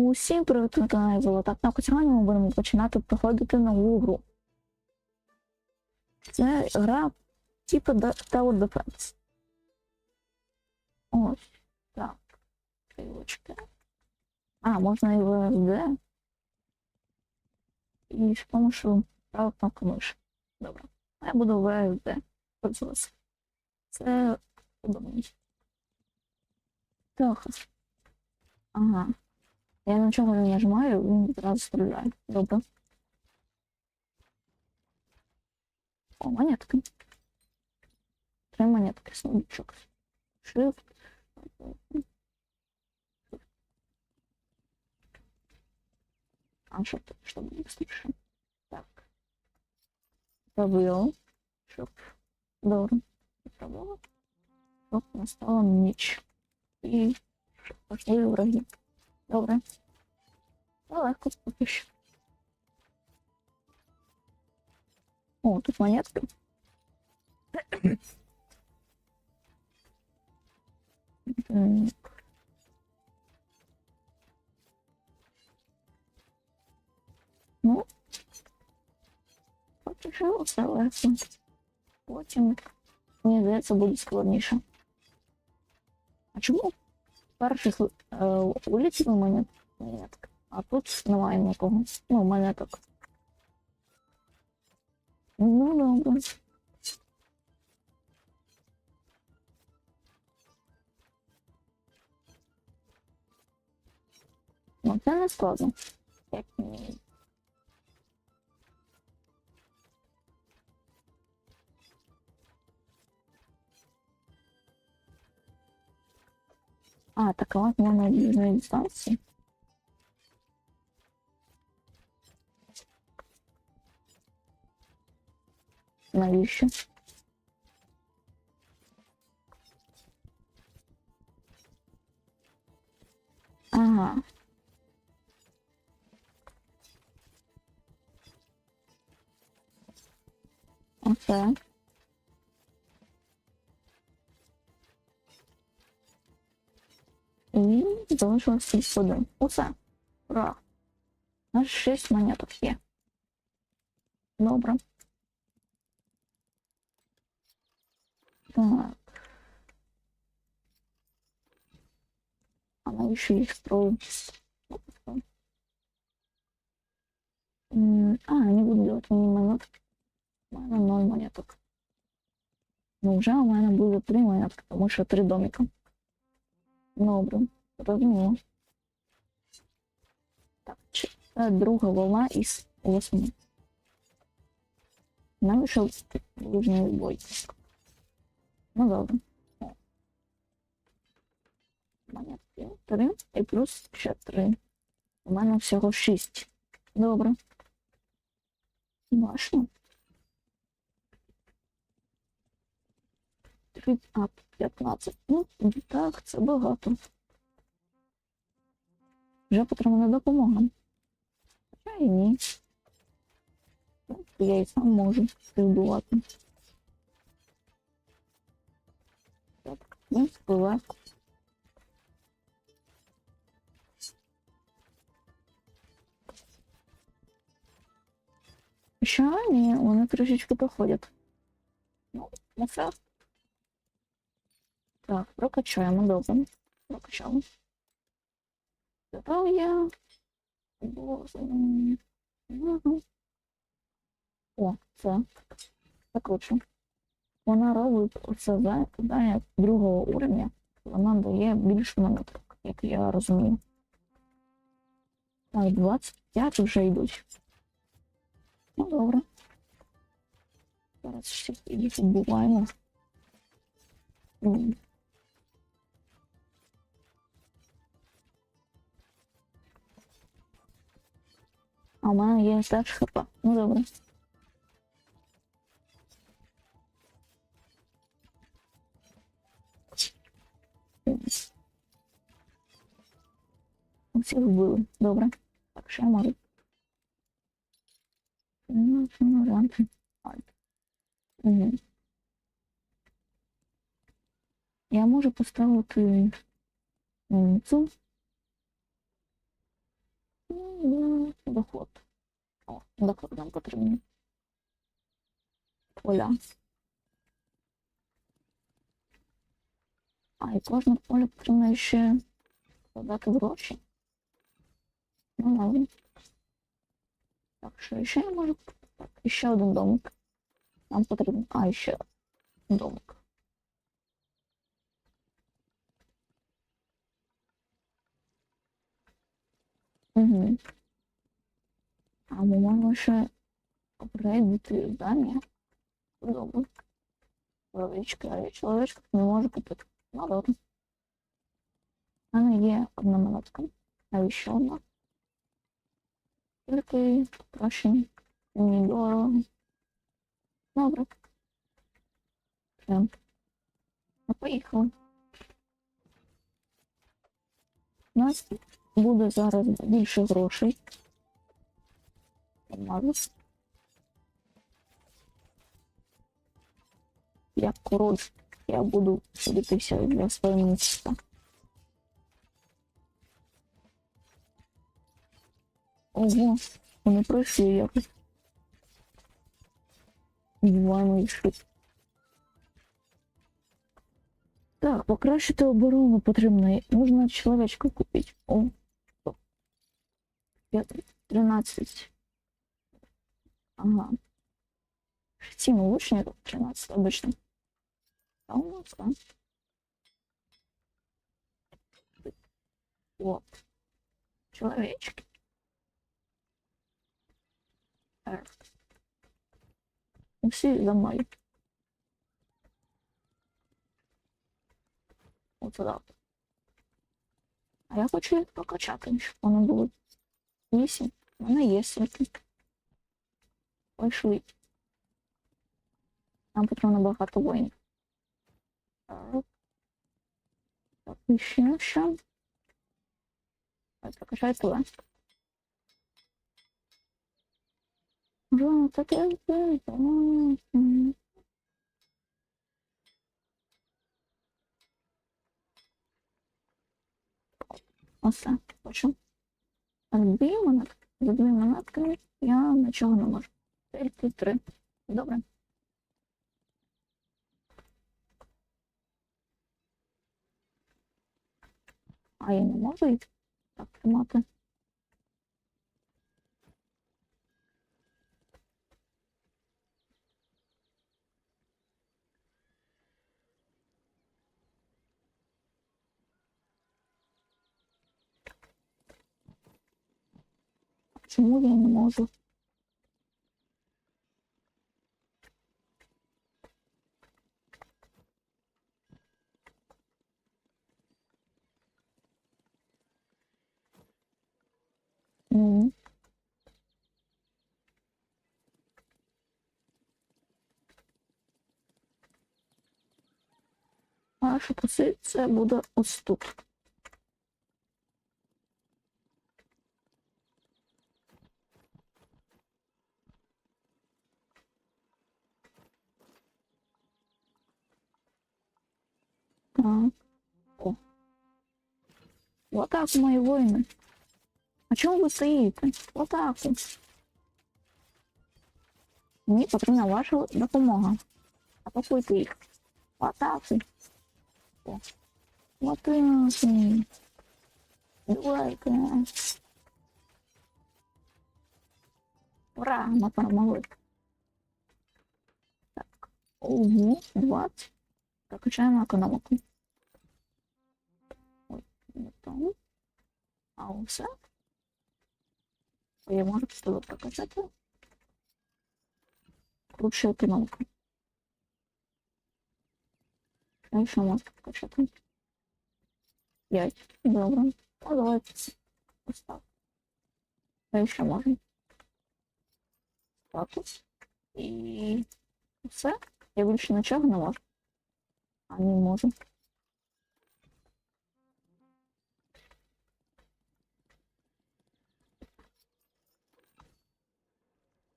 Усім привіт на каналі Золота. Так, сьогодні ми будемо починати проходити нову гру. Це гра типу Tower Defense. Ось. Так. Стрілочки. А, можна і VSD. І з помощью правої кнопки миші. Добре. А я буду VSD пользуватися. Це удобніше. Так. Ага. Я нічого не нажимаю, він одразу стріляє. Добре. О, монетки. Три монетки, сундучок. Shift. А что тут, чтобы быстрее? Так. Пробил. Чтоб. Добре. Пробил. Чтоб настала ніч. І щоб пошли враги. Добре. Ну, легко поки що. О, тут монетки. М. Ну, поки що все легко. Потім, мені здається, буде складніше. А чому перших е, улітів у мене монетка, а тут немає нікого. Ну, монеток. Ну, добре. Ну, це не складно. Як мені. А, так а от можна ближньої дистанції. Навіщо? залишилось тільки один. Усе. Ура. У нас шість монеток є. Добре. Так. А навіщо їх строить? М, А, не буду делать мені монетки. У мене ноль монеток. Ну, вже у мене буде три монетки, тому що три домика. Добре, Розуміло. Так, це друга волна із восьми. Навіщо ближній бой? Ну добре. О. Монетки три і плюс ще три. У мене всього шість. Добре. Важно. Три, а, 15. Ну, так, це багато. Вже потрібна допомога. Хоча і ні. Ну, Я і сам можу співбувати. Так, ну, спливе. Що? Ні, вони трішечки проходять. Ну, не все. Так, прокачаємо, добре. Прокачали. Тепер я. Боже. Мгм. О, це. Закручу. Вона робить оце завдання другого уровня. Вона дає більше монеток, як я розумію. Так, 25 вже йдуть. Ну, добре. Зараз ще їх відбуваємо. М. А у мене є теж хп. Ну добре. Усіх вбили. Добре. Так, що я можу? Ну, ну, варіанти. Альт. Угу. Я можу поставити м, цю М, Доход. О, доход нам потрібен. Поля. А, і кожне поле потрібно ще подати гроші. Ну, ладно. Так, що ще я можу? Так, і ще один домик. Нам потрібен. А, і ще домик. Угу. А ми можемо ще апгрейдити здання. Добре. Чоловічка, а я чоловічка не можу купити. Ну, добре. У мене є одна монетка. Навіщо одна? Тільки краще мені дорого. Добре. Все. Ну, поїхали. У нас буде зараз більше грошей. Помалу. Як король, я буду судитися для свого міста. Ого, вони пройшли якось. Діваємо йшли. Так, покращити оборону потрібно. Можна чоловічку купити. О, о. П'ят- 13. Ага. Сім лучників, 13 обычно. А у нас, да? Вот. Человечки. Так. Всі за мною. От туди. А я хочу їх прокачати, щоб вони були вісім. У мене є світлі. Пішли. Нам потрібно багато воїнів. Так. Так, і ще що? Так, прокачай туди. Вже таке. Мгм. Оце, хочу. А дві монетки. За дві монетки я нічого не можу. Тільки три. Добре. А я не можу їх так тримати. Чому я не можу? Наша позиція буде ось тут. Так. О. В атаку, мої воїни. А чому ви стоїте? В атаку. Мені потрібна ваша допомога. Атакуйте їх. В атаку. О. В атаку. Давайте. Ура, ми перемогли. Так. Ого, 20. Прокачаємо економіку. Ой, не тому. А усе. Я можу з тобою прокачати. Лучше економіку. А ще можу прокачати. 5. Добре. Ну, давайте поставь. А ще можна. Статус. І все. Я більше нічого не можу. А не можу.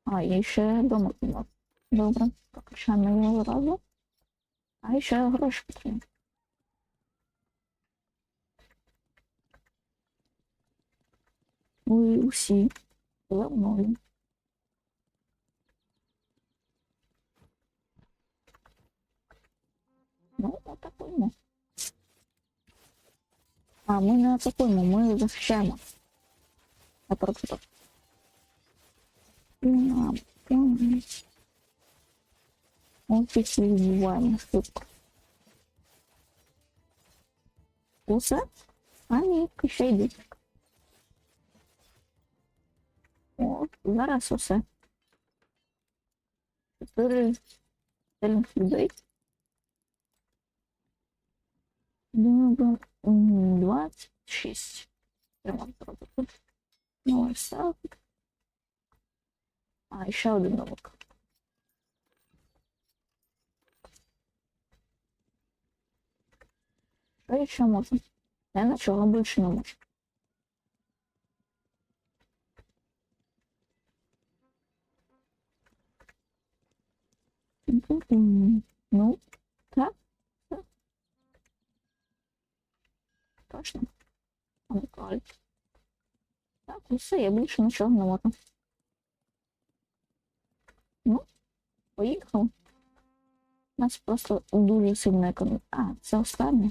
А, і ще дома не Добре, прокачаємо його одразу. А ще гроші потрібні. Ви усі за мною. Ну, атакуємо. А, ми не атакуємо, ми захищаємо. Я прочитав. Пінам, пінам. Ось тільки відбуваємо швидко. Усе? А ні, ще йдуть. О, зараз усе. Чотири сильних людей. Думаю, м, 26. Ремонт зробити. Ну, ось так. А, і ще один новик. Що я ще можу? Я нічого більше не можу. М, Ну, так, так. Точно. Анкаль. Так, усе, я більше нічого не можу. Ну, поїхав. У нас просто дуже сильна економія. А, це останнє.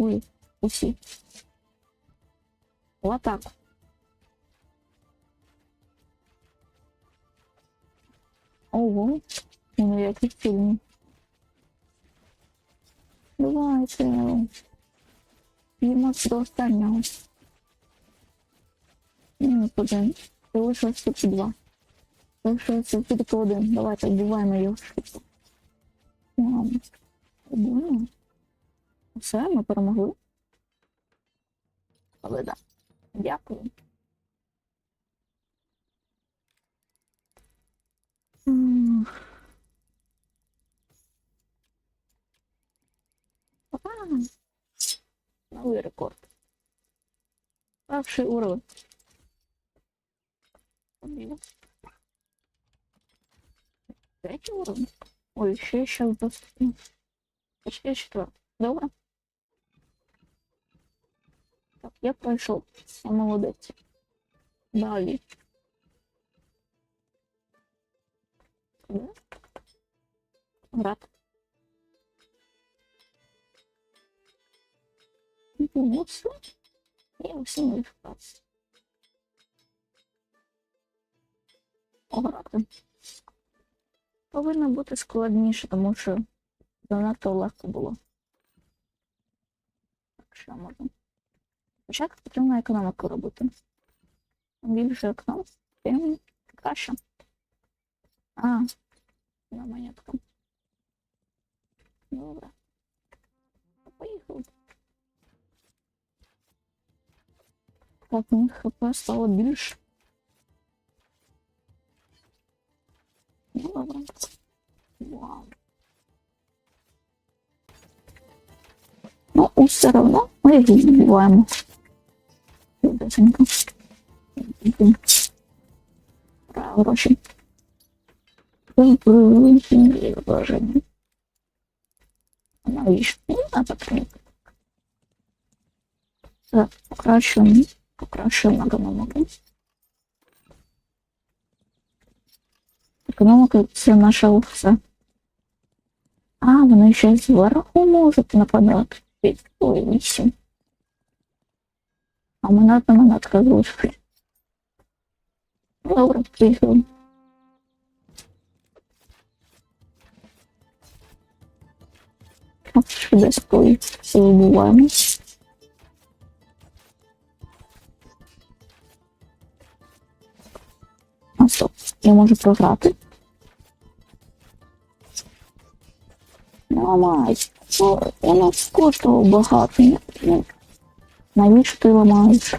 Ой, усі. В атаку. Ого, ну який фільм. Давайте. Їмо до останнього. Мінус один. Залишилося тільки два. Залишилося тільки один. Давайте вбиваємо його швидко. Мам. Обоємо. Все, ми перемогли. Але да. Дякую. М. А, Новий рекорд. Перший уровень. Третій уровень. Ой, ще ще доступно. Ще четвертий. Добре. Так, я пройшов. Я молодець. Далі. Куди? Грати. Ну. І усі модифікації. Грати. Повинно бути складніше, тому що занадто легко було. Так, що можна? Спочатку потрібно економіку робити. Більше економ, тим краще. А, на монетку. Добре. Поїхали. Так, мені хп стало більше. Ну, добре. Вау. Ну, все одно ми їх відбуваємо. Чудесенько. Про гроші. Враження. Навіщо? Ну, а так не. Так, покращуємо. Покращуємо економіку. Економіка це наша все. А, вони ще зверху можуть нападати. Ой, вісім. А мене на мене залишили. Добре, приїхали. Швидко все вибуваємо. А стоп, я можу програти. Ну, воно коштувало багато. Ну, навіщо ти ламаєш?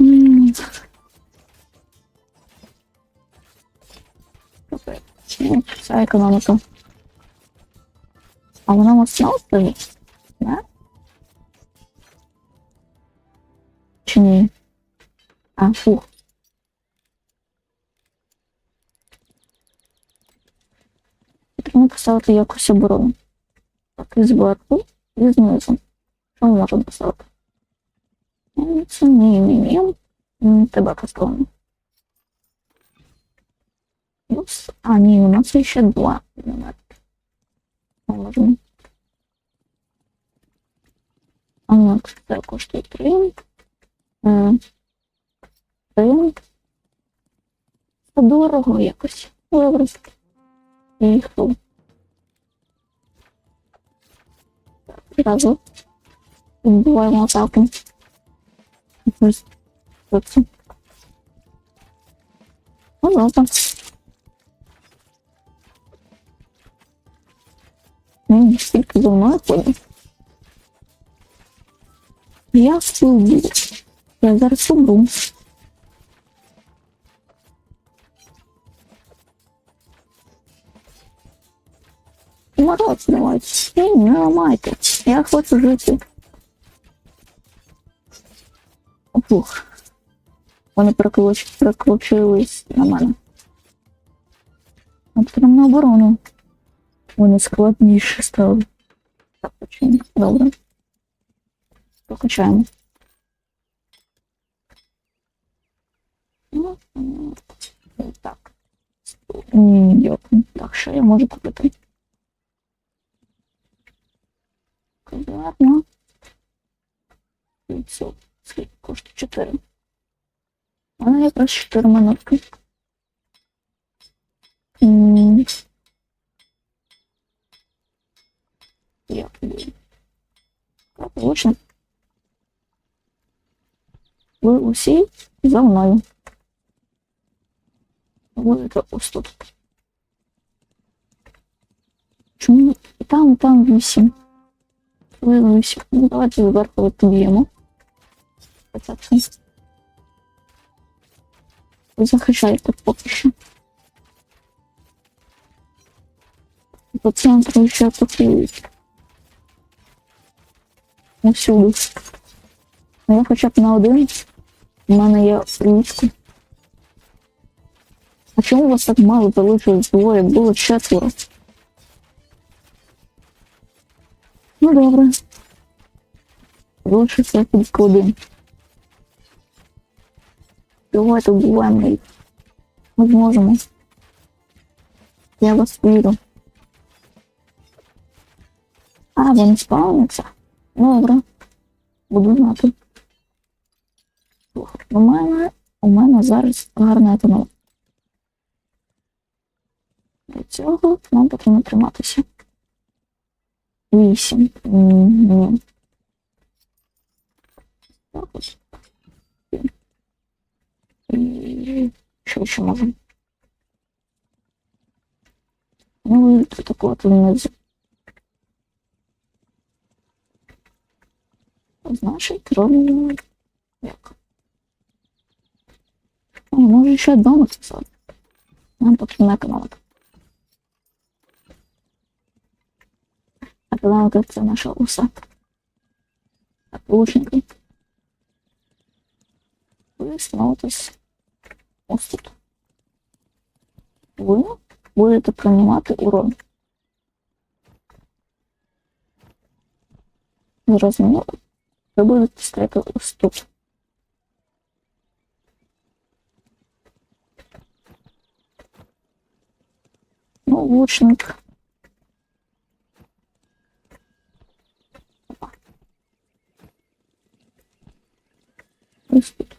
М. Капець. Ну, Вся економіка. А вона у нас знову стоїть? Да? Чи ні? А, фух. Потрібно поставити якусь оборону. Так, і зверху. і знизу. Що ми можемо поставити? М, Це ні, ні, ні. Тебе поставимо. Плюс. А, ні, у нас ще два елементи. Можемо. А ну, це коштує три. М, Три. Це дорого якось. Добре. І хто? Зразу. Відбуваємо атаку. Ось. Оце. Ну, добре. Ні, стільки за мною ходить. Я встигну. Я зараз умру. Мороз давайте. Ні, не ламайте. Я хочу жити. Фух. Вони переключ- переключились на мене. От прям на оборону. Вони складніше стали. Так, почему? Добре. Прокачаємо. Ну, м, Так. Ні, дякую. Так, що я можу купити? Ладно. Яйцо. Скільки коштує? 4. У мене якраз 4 минутки. М. Як буде? Так, влучно. Ви усі за мною. Будете ось тут. Чому і там, і там вісім? Ви вісім. Ну, давайте зверху підб'ємо. Спочатку. Ви захищаєте поки що. По центру ще атакують. Усюди. Ну, я хоча б на один. У мене є ручки. А чому у вас так мало залишилось двоє? Було четверо. Ну добре. Залишився тільки один. Давайте вбиваємо їх. Ми зможемо. Я вас вірю. А, вони спавняться? Добре. Буду знати. Слухай, У мене, у мене зараз гарна економика. Для цього нам потрібно триматися. Вісім. М, Ні. Так ось. І що ще можемо? Ну, і тут такого внизу. Значить, робимо як? О, може ще домик писати. Нам потрібна Економика. Економика це наша уса. Так, лучники. Ви становитесь ось тут. Ви будете приймати урон. Зрозуміло? Ви будете стояти ось тут. Ну, лучник. Ось тут.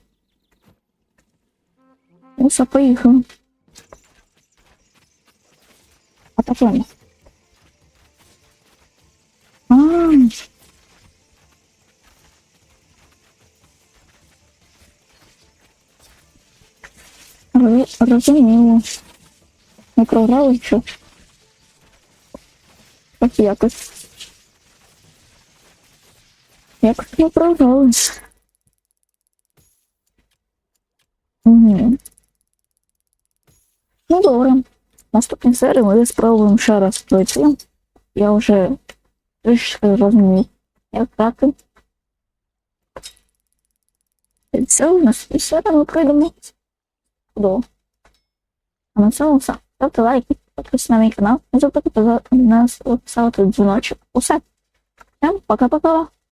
Уса, поїхали. Атакуємо. А, Роз- Розуміло. Ми програли що? Так якось. Якось ми програли. Угу. Ну добре. Наступній серії ми спробуємо ще раз пройти. Я вже трішки розумію, як грати. І все, в наступній серії ми пройдемо. Чудово. А на цьому все. Ставте лайки, підписуйтесь на мій канал, не забудьте поставити дзвіночок. Усе. Всем пока-пока.